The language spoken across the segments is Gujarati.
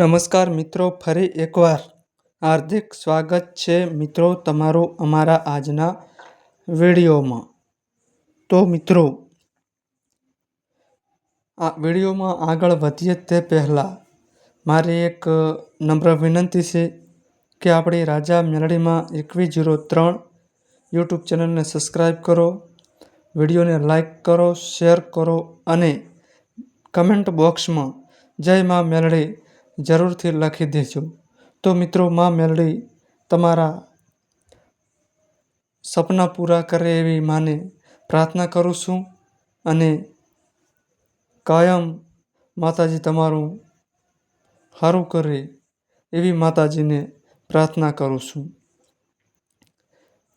નમસ્કાર મિત્રો, ફરી એકવાર હાર્દિક સ્વાગત છે મિત્રો તમારું અમારા આજના વિડીયોમાં. તો મિત્રો, આ વિડીયોમાં આગળ વધીએ તે પહેલાં મારી એક નમ્ર વિનંતી છે કે આપણી રાજા મેલડીમાં એકવીસ જીરો ત્રણ યુટ્યુબ ચેનલને સબસ્ક્રાઈબ કરો, વિડીયોને લાઈક કરો, શેર કરો અને કમેન્ટ બોક્સમાં જય મા મેલડી જરૂરથી લખી દેજો. તો મિત્રો, મા મેલડી તમારા સપના પૂરા કરે એવી માને પ્રાર્થના કરું છું અને કાયમ માતાજી તમારું સારું કરે એવી માતાજીને પ્રાર્થના કરું છું.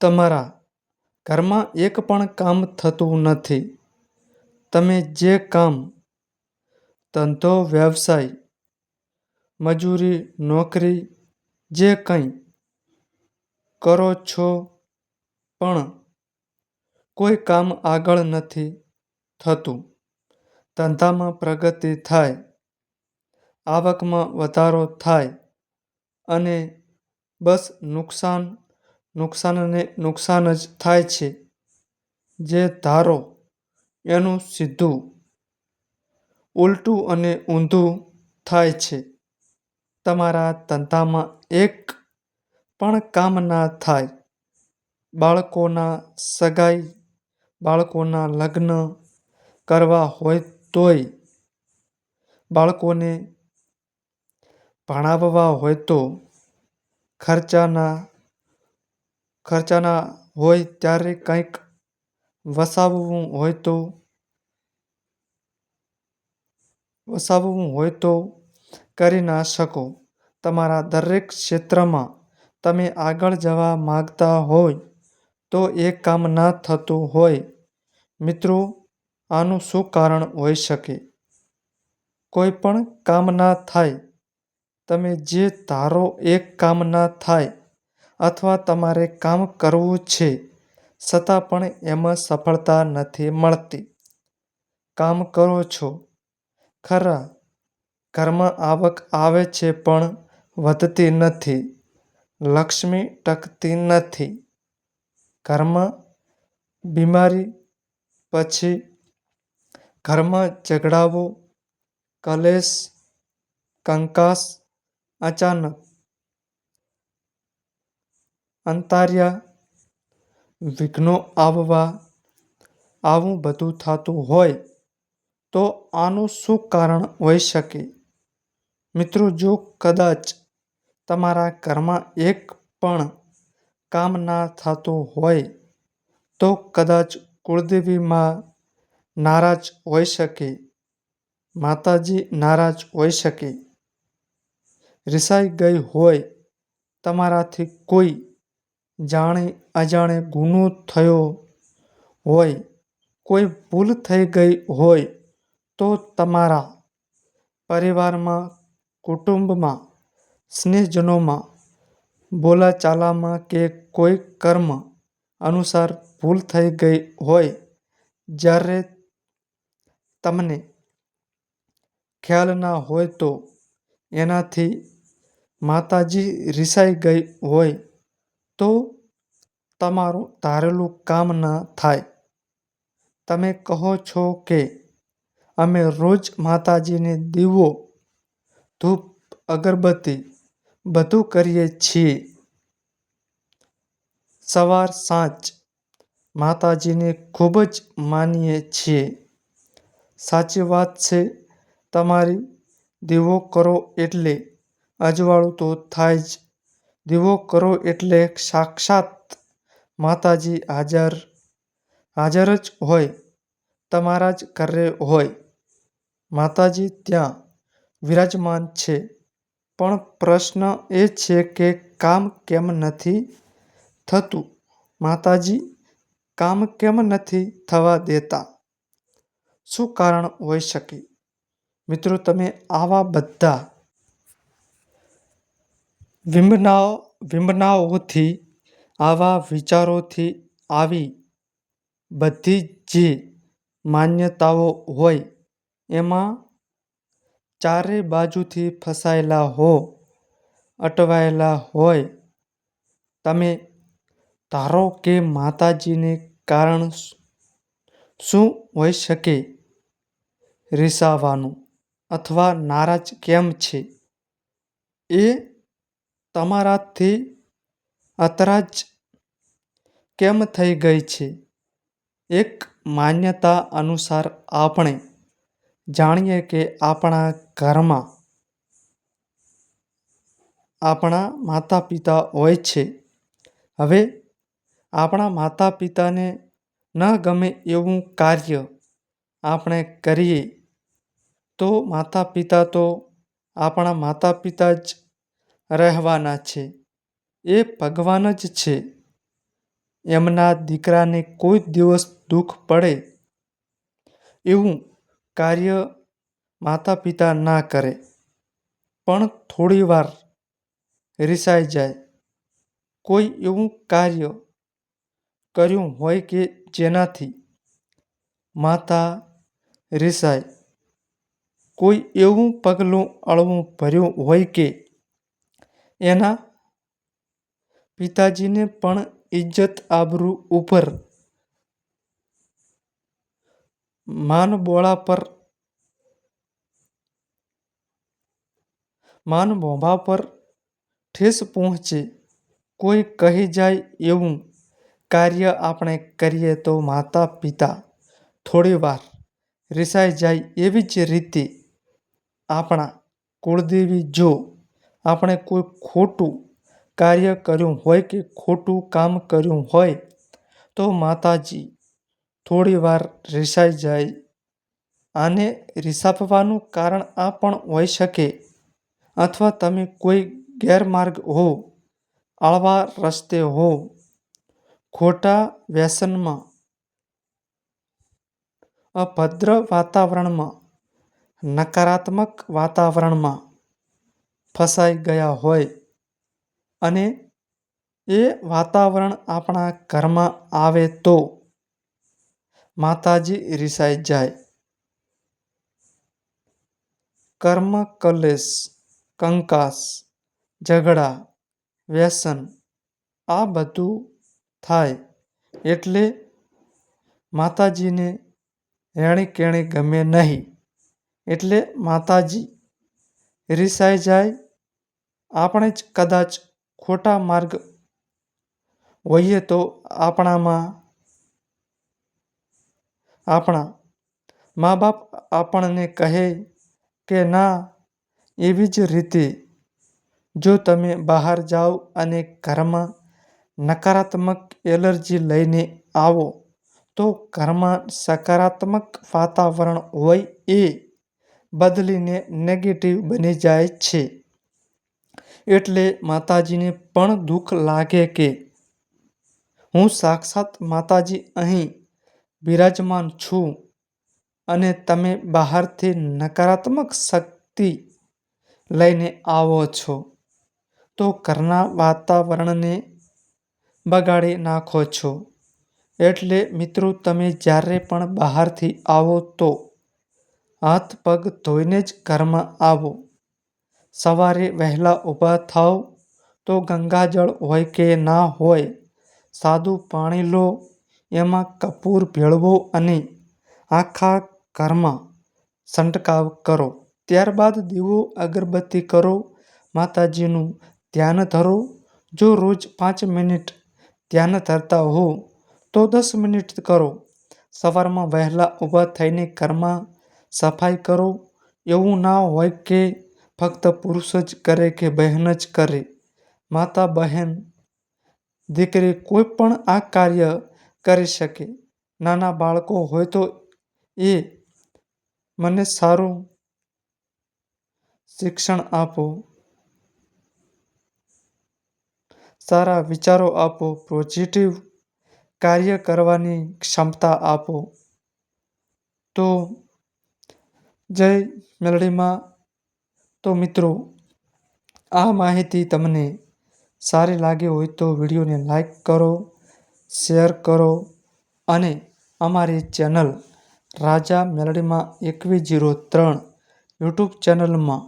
તમારા ઘરમાં એક પણ કામ થતું નથી. તમે જે કામ ધંધો, વ્યવસાય મજૂરી, નોકરી, જે કંઈ કરો છો પણ કોઈ કામ આગળ નથી થતું. ધંધામાં પ્રગતિ થાય, આવકમાં વધારો થાય અને બસ નુકસાન, નુકસાનને નુકસાન જ થાય છે. જે ધારો એનું સીધું, ઉલટું અને ઊંધું થાય છે. તમારા ધંધામાં એક પણ કામ ના થાય. બાળકોના સગાઈ, બાળકોના લગ્ન કરવા હોય તોય બાળકોને ભણાવવા હોય તો ખર્ચાના ખર્ચાના હોય ત્યારે કંઈક વસાવવું હોય તો, વસાવવું હોય તો કરી ના શકો. તમારા દરેક ક્ષેત્રમાં તમે આગળ જવા માંગતા હોય તો એ કામ ના થતું હોય. મિત્રો, આનું શું કારણ હોઈ શકે? કોઈ પણ કામ ના થાય. તમે જે ધારો એ કામ ના થાય અથવા તમારે કામ કરવું છે છતાં પણ એમાં સફળતા નથી મળતી. કામ કરો છો. ખરા ઘરમાં આવક આવે છે પણ વધતી નથી. લક્ષ્મી ટકતી નથી. ઘરમાં બીમારી પછી ઘરમાં ઝઘડાઓ કલેશ, કંકાસ, અચાનક, અંતાર્યા, વિઘ્નો આવવા, આવું બધું થતું હોય તો આનું શું કારણ હોઈ શકે? મિત્રો, જો કદાચ તમારા ઘરમાં એક પણ કામ ના થતું હોય, તો કદાચ કુળદેવી માં નારાજ હોઈ શકે, માતાજી નારાજ હોઈ શકે. રિસાઈ ગઈ હોય, તમારાથી કોઈ જાણે અજાણે ગુનો થયો હોય, કોઈ ભૂલ થઈ ગઈ હોય, તો તમારા પરિવારમાં કુટુંબમાં, સ્નેહજનોમાં, બોલાચાલામાં કે કોઈ કર્મ અનુસાર ભૂલ થઈ ગઈ હોય જ્યારે તમને ખ્યાલ ના હોય તો એનાથી માતાજી રિસાઈ ગઈ હોય તો તમારું ધારેલું કામ ના થાય. તમે કહો છો કે અમે રોજ માતાજીને દીવો ધૂપ અગરબત્તી બધું કરીએ છીએ. સવાર સાંજ માતાજીને ખૂબ જ માનીએ છીએ. સાચી વાત છે, તમારી દીવો કરો એટલે અજવાળું તો થાય જ. દીવો કરો એટલે સાક્ષાત માતાજી હાજર હાજર જ હોય, તમારા જ ઘરે હોય. માતાજી ત્યાં વિરાજમાન છે. પણ પ્રશ્ન એ છે કે કામ કેમ નથી થતું? માતાજી, કામ કેમ નથી થવા દેતા? શું કારણ હોઈ શકે? મિત્રો, તમે આવા બધા વિંબનાઓ વિંબનાઓથી આવા વિચારોથી આવી બધી જે માન્યતાઓ હોય, એમાં ચારે બાજુથી ફસાયેલા હો, અટવાયેલા હોય. તમે ધારો કે માતાજીને કારણ શું હોઈ શકે? રીસાવાનું અથવા નારાજ કેમ છે? એ તમારાથી અતરાજ કેમ થઈ ગઈ છે? એક માન્યતા અનુસાર આપણે જાણીએ કે આપણા ઘરમાં આપણા માતા પિતા હોય છે. હવે આપણા માતા પિતાને ન ગમે એવું કાર્ય આપણે કરીએ, તો માતા પિતા તો આપણા માતા પિતા જ રહેવાના છે. એ ભગવાન જ છે. એમના દીકરાને કોઈ દિવસ દુઃખ પડે એવું કાર્ય માતા પિતા ના કરે. પણ થોડી વાર રીસાઈ જાય. કોઈ એવું કાર્ય કર્યું હોય કે જેનાથી માતા રીસાય. કોઈ એવું પગલું અળવું ભર્યું હોય કે એના પિતાજીને પણ ઇજ્જત આબરૂ ઉપર માનબોળા પર માન બોંભા પર ઠેસ પહોંચે. કોઈ કહી જાય એવું કાર્ય આપણે કરીએ તો માતા પિતા થોડી વાર રિસાઈ જાય એવી જ રીતે આપણા કુળદેવી જો આપણે કોઈ ખોટું કાર્ય કર્યું હોય કે ખોટું કામ કર્યું હોય તો માતાજી થોડી વાર રિસાઈ જાય. આને રિસાપવાનું કારણ આ પણ હોઈ શકે અથવા તમે કોઈ ગેરમાર્ગ હો આળવા રસ્તે હો ખોટા વ્યસનમાં, અભદ્ર વાતાવરણમાં, નકારાત્મક વાતાવરણમાં ફસાઈ ગયા હોય અને એ વાતાવરણ આપણા ઘરમાં આવે તો માતાજી રિસાઈ જાય. કર્મ કલેશ. કંકાસ, ઝઘડા, વ્યસન, આ બધું થાય એટલે માતાજીને રેણી કેણી ગમે નહીં. એટલે માતાજી રિસાઈ જાય. આપણે જ કદાચ ખોટા માર્ગ હોઈએ તો આપણામાં, આપણા મા બાપ આપણને કહે કે ના એવી જ રીતે જો તમે બહાર જાઓ અને ઘરમાં નકારાત્મક એનર્જી લઈને આવો, તો ઘરમાં સકારાત્મક વાતાવરણ હોય એ બદલીને નેગેટિવ બની જાય છે. એટલે માતાજીને પણ દુઃખ લાગે કે હું સાક્ષાત માતાજી અહીં બિરાજમાન છું અને તમે બહારથી નકારાત્મક શક્તિ લઈને આવો છો. તો ઘરના વાતાવરણને બગાડી નાખો છો. એટલે મિત્રો તમે જ્યારે પણ બહારથી આવો તો હાથ પગ ધોઈને જ ઘરમાં આવો. સવારે વહેલા ઊભા થાવ તો ગંગાજળ હોય કે ના હોય, સાદું પાણી લો, એમાં કપૂર ભેળવો અને આખા ઘરમાં છંટકાવ કરો. ત્યારબાદ દીવો અગરબત્તી કરો, માતાજીનું ધ્યાન ધરો. જો રોજ પાંચ મિનિટ ધ્યાન ધરતા હો, તો દસ મિનિટ કરો. સવારમાં વહેલા ઊભા થઈને ઘરમાં સફાઈ કરો. એવું ના હોય કે ફક્ત પુરુષ જ કરે કે બહેન જ કરે. માતા, બહેન, દીકરી કોઈ પણ આ કાર્ય કરી શકે. નાના બાળકો હોય તો એ મને સારું શિક્ષણ આપો. સારા વિચારો આપો. પોઝિટિવ કાર્ય કરવાની ક્ષમતા આપો. તો જય મેલડીમાં. તો મિત્રો, આ માહિતી તમને સારી લાગી હોય તો વિડીયોને લાઈક કરો, શેર કરો અને અમારી ચેનલ રાજા મેલડીમાં એકવીસ જીરો ત્રણ યુટ્યુબ ચેનલમાં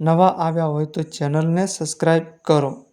નવા આવ્યા હોય તો ચેનલને સબસ્ક્રાઈબ કરો.